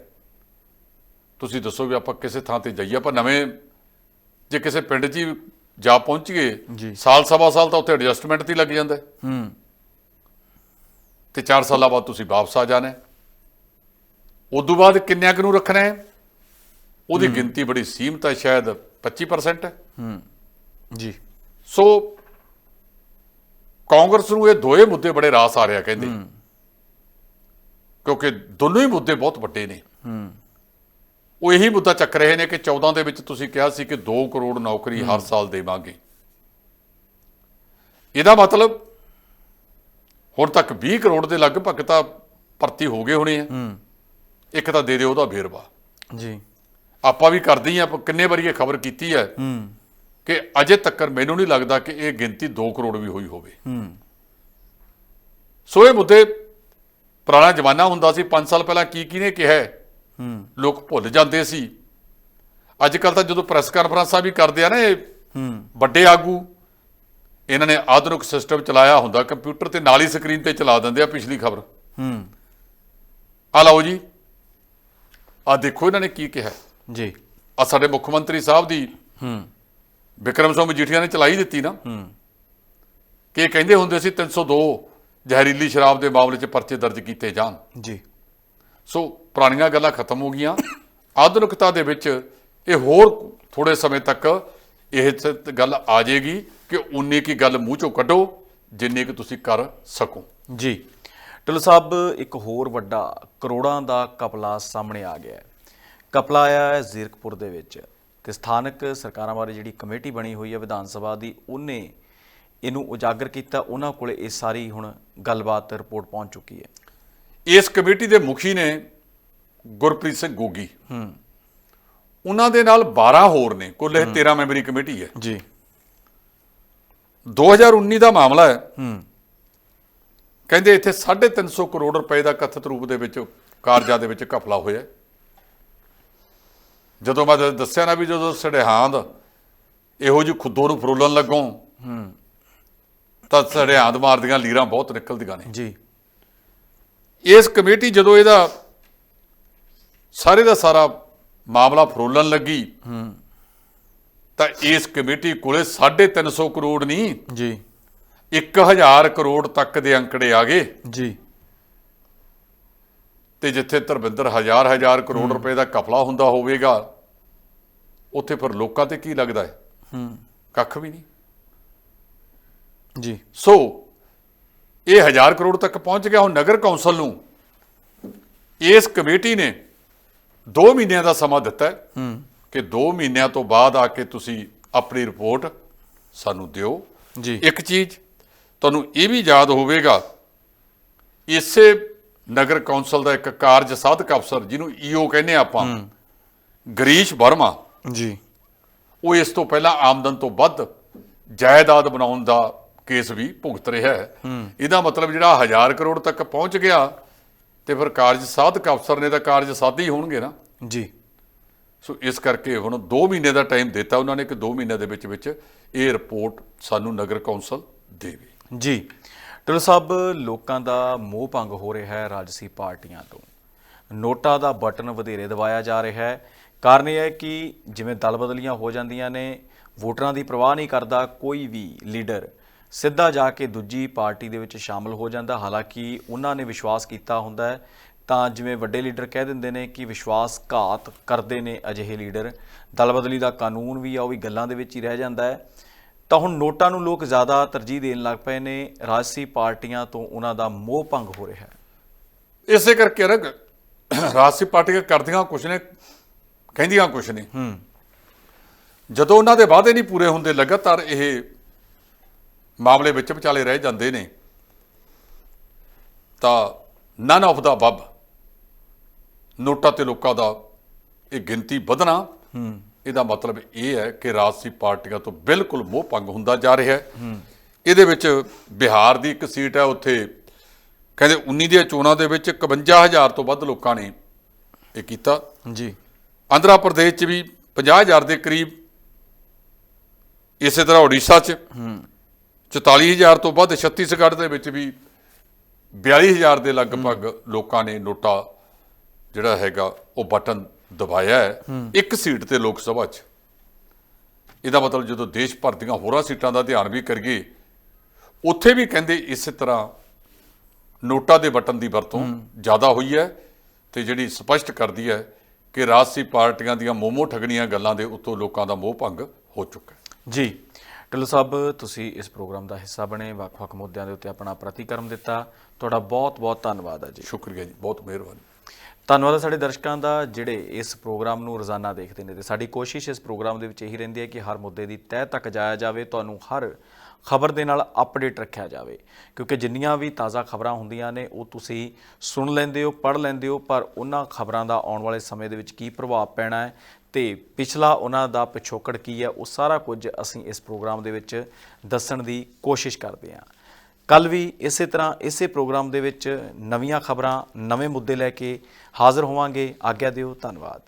ਤੁਸੀਂ ਦੱਸੋ ਵੀ ਆਪਾਂ ਕਿਸੇ ਥਾਂ ਤੇ ਜਾਈਏ ਆਪਾਂ ਨਵੇਂ ਜੇ ਕਿਸੇ ਪਿੰਡ 'ਚ ਜਾ ਪਹੁੰਚ ਜੀ। ਗਏ ਸਾਲ ਸਵਾ ਸਾਲ ਤਾਂ ਉੱਥੇ ਐਡਜਸਟਮੈਂਟ ਤੇ ਲੱਗ ਜਾਂਦਾ ਹੈ। ਤੇ 4 ਸਾਲਾਂ ਬਾਅਦ ਤੁਸੀਂ ਵਾਪਸ ਆ ਜਾਣਾ ਹੈ। ਉਦੋਂ ਬਾਅਦ ਕਿੰਨਿਆਂ ਕੁ ਨੂੰ ਰੱਖਣਾ ਹੈ? ਉਹਦੀ ਗਿਣਤੀ ਬੜੀ ਸੀਮਤ ਹੈ ਸ਼ਾਇਦ 25% ਹੈ। ਹੂੰ। ਜੀ। ਸੋ ਕਾਂਗਰਸ ਨੂੰ ਇਹ ਦੋਏ ਮੁੱਦੇ ਬੜੇ ਰਾਸ ਆ ਰਿਹਾ ਕਹਿੰਦੇ। ਕਿਉਂਕਿ ਦੋਨੋਂ ਹੀ ਮੁੱਦੇ ਬਹੁਤ ਵੱਡੇ ਨੇ। ਹੂੰ। ਉਹ ਇਹੀ ਮੁੱਦਾ ਚੱਕ ਰਹੇ ਨੇ ਕਿ 14 ਦੇ ਵਿੱਚ ਤੁਸੀਂ ਕਿਹਾ ਸੀ ਕਿ 2 ਕਰੋੜ ਨੌਕਰੀ ਹਰ ਸਾਲ ਦੇਵਾਂਗੇ। ਇਹਦਾ ਮਤਲਬ ਹੁਣ ਤੱਕ 20 ਕਰੋੜ ਦੇ ਲਗਭਗ ਤਾਂ ਭਰਤੀ ਹੋ ਗਏ ਹੋਣੇ ਆ। ਹੂੰ। ਇੱਕ ਤਾਂ ਦੇ ਦਿਓ ਉਹਦਾ ਵੇਰਵਾ। ਜੀ। ਆਪਾਂ ਵੀ ਕਰਦੇ ਹੀ ਆਪਾਂ ਕਿੰਨੇ ਵਾਰੀ ਇਹ ਖਬਰ ਕੀਤੀ ਹੈ ਹੂੰ। ਕਿ ਅਜੇ ਤੱਕ ਮੈਨੂੰ ਨਹੀਂ ਲੱਗਦਾ ਕਿ ਇਹ ਗਿਣਤੀ 2 ਕਰੋੜ ਵੀ ਹੋਈ ਹੋਵੇ। ਹੂੰ। ਸੋ ਇਹ ਮੁੱਦੇ ਪੁਰਾਣਾ ਜ਼ਮਾਨਾ ਹੁੰਦਾ ਸੀ 5 ਸਾਲ ਪਹਿਲਾਂ ਕੀ ਕੀ ਨੇ ਕਿਹਾ? ਹੂੰ। ਲੋਕ ਭੁੱਲ ਜਾਂਦੇ ਸੀ। ਅੱਜ ਕੱਲ ਤਾਂ ਜਦੋਂ ਪ੍ਰੈਸ ਕਾਨਫਰੰਸਾਂ ਵੀ ਕਰਦੇ ਆ ਨਾ ਇਹ ਹੂੰ। ਵੱਡੇ ਆਗੂ ਇਹਨਾਂ ਨੇ ਆਧੁਨਿਕ ਸਿਸਟਮ ਚਲਾਇਆ ਹੁੰਦਾ ਕੰਪਿਊਟਰ ਤੇ ਨਾਲ ਹੀ ਸਕਰੀਨ ਤੇ ਚਲਾ ਦਿੰਦੇ ਆ ਪਿਛਲੀ ਖਬਰ। ਹੂੰ। ਆ ਲਓ ਜੀ ਆ ਦੇਖੋ ਇਹਨਾਂ ਨੇ ਕੀ ਕਿਹਾ। ਜੀ। ਆ ਸਾਡੇ ਮੁੱਖ ਮੰਤਰੀ ਸਾਹਿਬ ਦੀ ਹੂੰ। ਵਿਕਰਮ ਸਿੰਘ ਮਜੀਠੀਆ ਨੇ ਚਲਾਈ ਦਿੱਤੀ ਨਾ। ਹੂੰ। ਕਿ ਕਹਿੰਦੇ ਹੁੰਦੇ ਸੀ 302 ਜ਼ਹਿਰੀਲੀ ਸ਼ਰਾਬ ਦੇ ਮਾਮਲੇ 'ਚ ਪਰਚੇ ਦਰਜ ਕੀਤੇ ਜਾਣ। ਜੀ। ਸੋ ਪੁਰਾਣੀਆਂ ਗੱਲਾਂ ਖਤਮ ਹੋ ਗਈਆਂ। ਆਧੁਨਿਕਤਾ ਦੇ ਵਿੱਚ ਇਹ ਹੋਰ ਥੋੜੇ ਸਮੇਂ ਤੱਕ ਇਹ ਗੱਲ ਆ ਜਾਏਗੀ। ਕਿ ਉਨੀ ਕੀ ਗੱਲ ਮੂੰਹ ਚੋਂ ਕੱਢੋ ਜਿੰਨੇ ਕਿ ਤੁਸੀਂ ਕਰ ਸਕੋ। ਜੀ। ਢਿੱਲੋਂ ਸਾਹਿਬ ਇੱਕ ਹੋਰ ਵੱਡਾ ਕਰੋੜਾਂ ਦਾ ਕਪਲਾ ਸਾਹਮਣੇ ਆ ਗਿਆ ਹੈ। ਕਪਲਾ ਆਇਆ ਹੈ ਜ਼ੀਰਕਪੁਰ ਦੇ ਵਿੱਚ ਤੇ ਸਥਾਨਕ ਸਰਕਾਰਾਂ ਬਾਰੇ ਜਿਹੜੀ ਕਮੇਟੀ ਬਣੀ ਹੋਈ ਹੈ ਵਿਧਾਨ ਸਭਾ ਦੀ ਉਹਨੇ ਇਹਨੂੰ ਉਜਾਗਰ ਕੀਤਾ। ਉਹਨਾਂ ਕੋਲੇ ਇਹ ਸਾਰੀ ਹੁਣ ਗੱਲਬਾਤ ਰਿਪੋਰਟ ਪਹੁੰਚ ਚੁੱਕੀ ਹੈ। ਇਸ ਕਮੇਟੀ ਦੇ ਮੁਖੀ ਨੇ ਗੁਰਪ੍ਰੀਤ ਸਿੰਘ ਗੋਗੀ। ਹੂੰ। ਉਹਨਾਂ ਦੇ ਨਾਲ 12 ਹੋਰ ਨੇ। ਕੁੱਲ ਇਹ 13 ਮੈਂਬਰੀ ਕਮੇਟੀ ਹੈ। ਜੀ। 2019 ਦਾ ਮਾਮਲਾ ਹੈ। ਹੂੰ। ਕਹਿੰਦੇ ਇੱਥੇ 350 ਕਰੋੜ ਰੁਪਏ ਦਾ ਕਥਿਤ ਰੂਪ ਦੇ ਵਿੱਚ ਕਾਰਜਾਂ ਦੇ ਵਿੱਚ ਘਪਲਾ ਹੋਇਆ। ਜਦੋਂ ਮੈਂ ਦੱਸਿਆ ਨਾ ਵੀ ਜਦੋਂ ਸੜਿਹਾਂਦ ਇਹੋ ਜਿਹੀ ਖੁੱਦੋਂ ਨੂੰ ਫਰੋਲਣ ਲੱਗੋਂ ਹੂੰ। ਤਾਂ ਸੜਿਹਾਂਦ ਮਾਰਦੀਆਂ ਲੀਰਾਂ ਬਹੁਤ ਨਿਕਲਦੀਆਂ ਨੇ। ਜੀ। ਇਸ ਕਮੇਟੀ ਜਦੋਂ ਇਹਦਾ ਸਾਰੇ ਦਾ ਸਾਰਾ ਮਾਮਲਾ ਫਰੋਲਣ ਲੱਗੀ ਹੂੰ। ਤਾਂ ਇਸ ਕਮੇਟੀ ਕੋਲੇ 350 ਕਰੋੜ ਨਹੀਂ ਜੀ। 1000 ਕਰੋੜ ਤੱਕ ਦੇ ਅੰਕੜੇ ਆ ਗਏ। ਜੀ। ਤੇ ਜਿੱਥੇ ਧਰਮਿੰਦਰ ਹਜ਼ਾਰ ਹਜ਼ਾਰ ਕਰੋੜ ਰੁਪਏ ਦਾ ਕਫਲਾ ਹੁੰਦਾ ਹੋਵੇਗਾ ਉੱਥੇ ਫਿਰ ਲੋਕਾਂ ਤੇ ਕੀ ਲੱਗਦਾ ਹੈ? ਹੂੰ। ਕੱਖ ਵੀ ਨਹੀਂ ਜੀ। ਸੋ ਇਹ ਹਜ਼ਾਰ ਕਰੋੜ ਤੱਕ ਪਹੁੰਚ ਗਿਆ ਹੁਣ ਨਗਰ ਕੌਂਸਲ ਨੂੰ। ਇਸ ਕਮੇਟੀ ਨੇ 2 ਮਹੀਨਿਆਂ ਦਾ ਸਮਾਂ ਦਿੱਤਾ ਹੈ। ਹੂੰ। ਕਿ 2 ਮਹੀਨਿਆਂ ਤੋਂ ਬਾਅਦ ਆ ਕੇ ਤੁਸੀਂ ਆਪਣੀ ਰਿਪੋਰਟ ਸਾਨੂੰ ਦਿਓ। ਜੀ। ਇੱਕ ਚੀਜ਼ ਤੁਹਾਨੂੰ ਇਹ ਵੀ ਯਾਦ ਹੋਵੇਗਾ ਇਸੇ ਨਗਰ ਕੌਂਸਲ ਦਾ ਇੱਕ ਕਾਰਜ ਸਾਧਕ ਅਫਸਰ ਜਿਹਨੂੰ ਈਓ ਕਹਿੰਦੇ ਆਪਾਂ ਗਰੀਸ਼ ਵਰਮਾ। ਜੀ। ਉਹ ਇਸ ਤੋਂ ਪਹਿਲਾਂ ਆਮਦਨ ਤੋਂ ਵੱਧ ਜਾਇਦਾਦ ਬਣਾਉਣ ਦਾ ਕੇਸ ਵੀ ਭੁਗਤ ਰਿਹਾ ਹੈ। ਇਹਦਾ ਮਤਲਬ ਜਿਹੜਾ 1000 ਕਰੋੜ ਤੱਕ ਪਹੁੰਚ ਗਿਆ ਤੇ ਫਿਰ ਕਾਰਜ ਸਾਧਕ ਅਫਸਰ ਨੇ ਤਾਂ ਕਾਰਜ ਸਾਧੇ ਹੀ ਹੋਣਗੇ ਨਾ। ਜੀ। ਸੋ ਇਸ ਕਰਕੇ ਹੁਣ 2 ਮਹੀਨੇ ਦਾ ਟਾਈਮ ਦਿੱਤਾ ਉਹਨਾਂ ਨੇ ਕਿ 2 ਮਹੀਨਿਆਂ ਦੇ ਵਿੱਚ ਵਿੱਚ ਇਹ ਰਿਪੋਰਟ ਸਾਨੂੰ ਨਗਰ ਕੌਂਸਲ ਦੇਵੇ। ਜੀ ਟਿਲ ਸਾਹਿਬ, ਲੋਕਾਂ ਦਾ ਮੋਹ ਭੰਗ ਹੋ ਰਿਹਾ ਹੈ ਰਾਜਸੀ ਪਾਰਟੀਆਂ ਤੋਂ। ਨੋਟਾ ਦਾ ਬਟਨ ਵਧੇਰੇ ਦਬਾਇਆ ਜਾ ਰਿਹਾ ਹੈ। ਕਾਰਨ ਇਹ ਹੈ ਕਿ ਜਿਵੇਂ ਦਲ ਬਦਲੀਆਂ ਹੋ ਜਾਂਦੀਆਂ ਨੇ, ਵੋਟਰਾਂ ਦੀ ਪਰਵਾਹ ਨਹੀਂ ਕਰਦਾ ਕੋਈ ਵੀ ਲੀਡਰ। ਸਿੱਧਾ ਜਾ ਕੇ ਦੂਜੀ ਪਾਰਟੀ ਦੇ ਵਿੱਚ ਸ਼ਾਮਲ ਹੋ ਜਾਂਦਾ, ਹਾਲਾਂਕਿ ਉਹਨਾਂ ਨੇ ਵਿਸ਼ਵਾਸ ਕੀਤਾ ਹੁੰਦਾ ਹੈ ਤਾਂ ਜਿਵੇਂ ਵੱਡੇ ਲੀਡਰ ਕਹਿ ਦਿੰਦੇ ਨੇ ਕਿ ਵਿਸ਼ਵਾਸਘਾਤ ਕਰਦੇ ਨੇ ਅਜਿਹੇ ਲੀਡਰ ਦਲ ਬਦਲੀ ਦਾ ਕਾਨੂੰਨ ਵੀ ਆ ਉਹ ਵੀ ਗੱਲਾਂ ਦੇ ਵਿੱਚ ਹੀ ਰਹਿ ਜਾਂਦਾ ਹੈ। ਤਾਂ ਹੁਣ ਨੋਟਾਂ ਨੂੰ ਲੋਕ ਜ਼ਿਆਦਾ ਤਰਜੀਹ ਦੇਣ ਲੱਗ ਪਏ ਨੇ ਰਾਜਸੀ ਪਾਰਟੀਆਂ ਤੋਂ ਉਹਨਾਂ ਦਾ ਮੋਹ ਭੰਗ ਹੋ ਰਿਹਾ ਹੈ। ਇਸੇ ਕਰਕੇ ਰਗ ਰਾਜਸੀ ਪਾਰਟੀਆਂ ਕਰਦੀਆਂ ਕੁਛ ਨੇ ਕਹਿੰਦੀਆਂ ਕੁਛ ਨੇ। ਹੂੰ। ਜਦੋਂ ਉਹਨਾਂ ਦੇ ਵਾਅਦੇ ਨਹੀਂ ਪੂਰੇ ਹੁੰਦੇ ਲਗਾਤਾਰ ਇਹ ਮਾਮਲੇ ਵਿੱਚ ਵਿਚਾਲੇ ਰਹਿ ਜਾਂਦੇ ਨੇ ਤਾਂ ਨਨ ਆਫ ਦਾ ਬੱਬ ਨੋਟਾਂ ਤੇ ਲੋਕਾਂ ਦਾ ਇਹ ਗਿਣਤੀ ਵਧਣਾ ਹੂੰ। ਇਹਦਾ ਮਤਲਬ ਇਹ ਹੈ ਕਿ ਰਾਜਸੀ ਪਾਰਟੀਆਂ ਤੋਂ ਬਿਲਕੁਲ ਮੋਹ ਭੰਗ ਹੁੰਦਾ ਜਾ ਰਿਹਾ ਹੈ। ਇਹਦੇ ਵਿੱਚ ਬਿਹਾਰ ਦੀ ਇੱਕ ਸੀਟ ਹੈ ਉੱਥੇ ਕਹਿੰਦੇ 19 ਦੀਆਂ ਚੋਣਾਂ ਦੇ ਵਿੱਚ 51000 ਤੋਂ ਵੱਧ ਲੋਕਾਂ ਨੇ ਇਹ ਕੀਤਾ। ਜੀ। ਆਂਧਰਾ ਪ੍ਰਦੇਸ਼ 'ਚ ਵੀ 50000 ਦੇ ਕਰੀਬ ਇਸੇ ਤਰ੍ਹਾਂ ਓਡੀਸ਼ਾ 'ਚ 44000 ਤੋਂ ਵੱਧ ਛੱਤੀਸਗੜ੍ਹ ਦੇ ਵਿੱਚ ਵੀ 42000 ਦੇ ਲਗਭਗ ਲੋਕਾਂ ਨੇ ਨੋਟਾ ਜਿਹੜਾ ਹੈਗਾ ਉਹ ਬਟਨ ਦਬਾਇਆ ਹੈ ਇੱਕ ਸੀਟ ਤੇ ਲੋਕ ਸਭਾ 'ਚ। ਇਹਦਾ ਮਤਲਬ ਜਦੋਂ ਦੇਸ਼ ਭਰ ਦੀਆਂ ਹੋਰਾਂ ਸੀਟਾਂ ਦਾ ਧਿਆਨ ਵੀ ਕਰੀਏ ਉੱਥੇ ਵੀ ਕਹਿੰਦੇ ਇਸੇ ਤਰ੍ਹਾਂ ਨੋਟਾ ਦੇ ਬਟਨ ਦੀ ਵਰਤੋਂ ਜ਼ਿਆਦਾ ਹੋਈ ਹੈ ਤੇ ਜਿਹੜੀ ਸਪਸ਼ਟ ਕਰਦੀ ਹੈ ਕਿ ਰਾਜਸੀ ਪਾਰਟੀਆਂ ਦੀਆਂ ਮੋਮੋ ਠਗਣੀਆਂ ਗੱਲਾਂ ਦੇ ਉੱਤੋਂ ਲੋਕਾਂ ਦਾ ਮੋਹ ਭੰਗ ਹੋ ਚੁੱਕਾ ਹੈ। ਜੀ। ਢਿੱਲੋਂ ਸਾਹਿਬ ਤੁਸੀਂ ਇਸ ਪ੍ਰੋਗਰਾਮ ਦਾ ਹਿੱਸਾ ਬਣੇ ਵੱਖ-ਵੱਖ ਮੁੱਦਿਆਂ ਦੇ ਉੱਤੇ ਆਪਣਾ ਪ੍ਰਤੀਕਰਮ ਦਿੱਤਾ। ਤੁਹਾਡਾ ਬਹੁਤ-ਬਹੁਤ ਧੰਨਵਾਦ ਹੈ ਜੀ। ਸ਼ੁਕਰੀਆ ਜੀ ਬਹੁਤ ਮਿਹਰਬਾਨੀ। ਧੰਨਵਾਦ ਹੈ ਸਾਡੇ ਦਰਸ਼ਕਾਂ ਦਾ ਜਿਹੜੇ ਇਸ ਪ੍ਰੋਗਰਾਮ ਨੂੰ ਰੋਜ਼ਾਨਾ ਦੇਖਦੇ ਨੇ ਤੇ ਸਾਡੀ ਕੋਸ਼ਿਸ਼ ਇਸ ਪ੍ਰੋਗਰਾਮ ਦੇ ਵਿੱਚ ਇਹੀ ਰਹਿੰਦੀ ਹੈ ਕਿ ਹਰ ਮੁੱਦੇ ਦੀ ਤਹਿ ਤੱਕ ਜਾਇਆ ਜਾਵੇ, ਤੁਹਾਨੂੰ ਹਰ ਖਬਰ ਦੇ ਨਾਲ ਅਪਡੇਟ ਰੱਖਿਆ ਜਾਵੇ। ਕਿਉਂਕਿ ਜਿੰਨੀਆਂ ਵੀ ਤਾਜ਼ਾ ਖਬਰਾਂ ਹੁੰਦੀਆਂ ਨੇ, ਉਹ ਤੁਸੀਂ ਸੁਣ ਲੈਂਦੇ ਹੋ, ਪੜ੍ਹ ਲੈਂਦੇ ਹੋ, ਪਰ ਉਹਨਾਂ ਖਬਰਾਂ ਦਾ ਆਉਣ ਵਾਲੇ ਸਮੇਂ ਦੇ ਵਿੱਚ ਕੀ ਪ੍ਰਭਾਵ ਪੈਣਾ ਹੈ ਤੇ ਪਿਛਲਾ ਉਹਨਾਂ ਦਾ ਪਿਛੋਕੜ ਕੀ ਹੈ, ਉਹ ਸਾਰਾ ਕੁਝ ਅਸੀਂ ਇਸ ਪ੍ਰੋਗਰਾਮ ਦੇ ਵਿੱਚ ਦੱਸਣ ਦੀ ਕੋਸ਼ਿਸ਼ ਕਰਦੇ ਹਾਂ। ਕੱਲ ਵੀ ਇਸੇ ਤਰ੍ਹਾਂ ਇਸੇ ਪ੍ਰੋਗਰਾਮ ਦੇ ਵਿੱਚ ਨਵੀਆਂ ਖਬਰਾਂ, ਨਵੇਂ ਮੁੱਦੇ ਲੈ ਕੇ ਹਾਜ਼ਰ ਹੋਵਾਂਗੇ। ਆਗਿਆ ਦਿਓ, ਧੰਨਵਾਦ।